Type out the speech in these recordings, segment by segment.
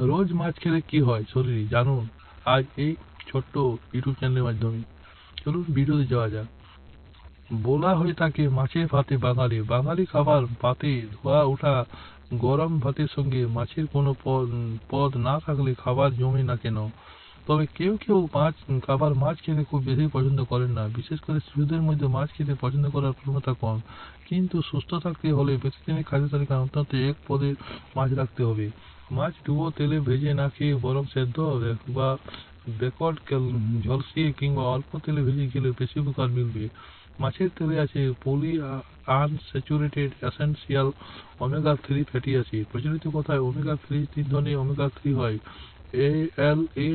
রোজ মাছ খেলে কি হয় শরীরে জানুন আজ এই ছোট্ট ইউটিউব চ্যানেলের মাধ্যমে। চলুন ভিডিওতে যাওয়া যাক। বলা হয়ে থাকে মাছের ভাতে বাঙালি। বাঙালি খাবার পাতে ধোয়া ওঠা গরম ভাতের সঙ্গে মাছের কোনো পদ পদ না থাকলে খাবার জমে না কেন? তবে কেউ কেউ মাছ, খাবার মাছ খেতে খুব বেশি পছন্দ করেন না। বিশেষ করে শিশুদের মধ্যে মাছ খেতে পছন্দ করার প্রবণতা কম। কিন্তু সুস্থ থাকতে হলে প্রতিদিনের খাদ্য তালিকায় অন্তত এক পদের মাছ রাখতে হবে। মাছ ডুবো তেলে ভেজে না খেয়ে বরং সেদ্ধ বা বেকট ঝলসিয়ে কিংবা অল্প তেলে ভেজে খেলে বেশি উপকার মিলবে। মাছের তেলে আছে polyunsaturated essential omega three fatty acid. প্রচলিত কথায় ওমেগা থ্রি তিন ধরনের ওমেগা থ্রি হয়। A L A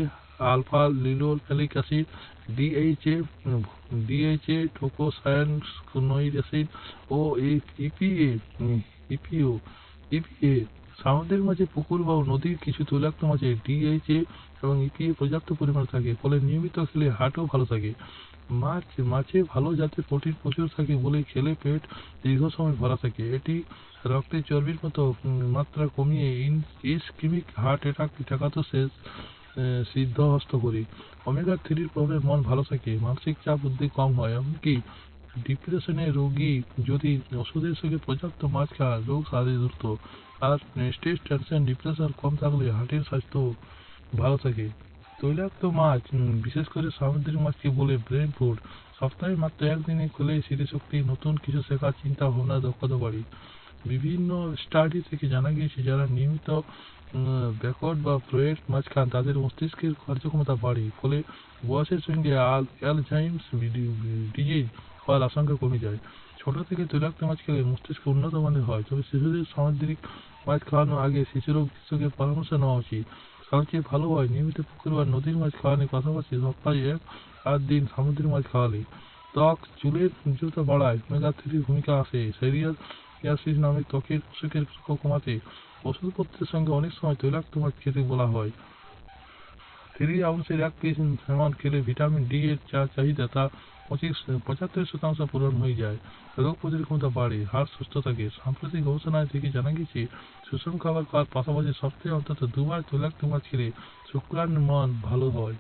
alpha linolenic acid DHA DHA docosahexaenoic acid O EPA EPO EPA সামুদ্রিক মাছে পুকুর বা নদীর কিছু তৈলাক্ত মাছে ডিএইচএ এবং ইপিএ পর্যাপ্ত পরিমাণে থাকে, ফলে নিয়মিত খেলে হার্টও ভালো থাকে। মাছ মাছে ভালো জাতের প্রোটিন প্রচুর থাকে বলে খেলে পেট দীর্ঘ সময় ভরা থাকে। এটি রক্তে চর্বির মতো মাত্রা কমিয়ে ইসকিমিক হার্ট অ্যাটাক ঠেকাতে শেষ সিদ্ধহস্ত করি। ওমেগা থ্রির প্রভাবে মন ভালো থাকে, মানসিক চাপ উদ্বেগ কম হয়, এমনকি ডিপ্রেশনের রোগী যদি ওষুধের সঙ্গে পর্যাপ্ত মাছ খায় রোগ সারে দ্রুত আর স্ট্রেস, টেনশন, ডিপ্রেশন কম থাকলে হার্টের স্বাস্থ্য ভালো থাকে। তৈলাক্ত মাছ বিশেষ করে সামুদ্রিক মাছকে বলে ব্রেন ফুড সপ্তাহে মাত্র একদিনে খুলে স্মৃতিশক্তি নতুন কিছু শেখার চিন্তা, ভাবনা, দক্ষতা বাড়ি। বিভিন্ন স্টাডি থেকে জানা গিয়েছে, যারা নিয়মিত ব্যাকওয়ার্ড বা ফ্লোয়েড মাছ খান, তাদের মস্তিষ্কের কার্যক্ষমতা বাড়ে। ফলে বয়সের সঙ্গে আল অ্যালঝাইমস ডিজিজ হওয়ার আশঙ্কা কমে যায়। ছোট থেকে তৈলাক্ত মাছ খেলে মস্তিষ্ক উন্নত মানের হয়। তবে শিশুদের সামুদ্রিক মাছ খাওয়ানোর আগে শিশুরোগ চিকিৎসকের পরামর্শ নেওয়া উচিত। সবচেয়ে ভালো হয়, নিয়মিত পুকুর বা নদীর মাছ খাওয়ানোর পাশাপাশি সপ্তাহে এক আট দিন সামুদ্রিক মাছ খাওয়ালে। ত্বক, চুলের উজ্জ্বলতা বাড়ায়। ওমেগা থ্রির ভূমিকা আসে। সেরিয়াল ইয়াসিস নামে ত্বকের অসুখের কমাতে ওষুধপত্রের সঙ্গে অনেক সময় তৈলাক্ত মাছ খেতে বলা হয়। থ্রি আউন্সের এক কেজি সেমন খেলে ভিটামিন ডি এর যা চাহিদা তা পঁচিশ, পঁচাত্তর শতাংশ পূরণ হয়ে যায়। রোগ প্রতিরোধ ক্ষমতা বাড়ে, হাড় সুস্থ থাকে। সাম্প্রতিক গবেষণায় থেকে জানা গেছে সুষম খাবার খাওয়ার পাশাপাশি সপ্তাহে অন্তত দুবার তৈলাক্ত মাছ খেলে শুক্রাণুর মান ভালো হয়।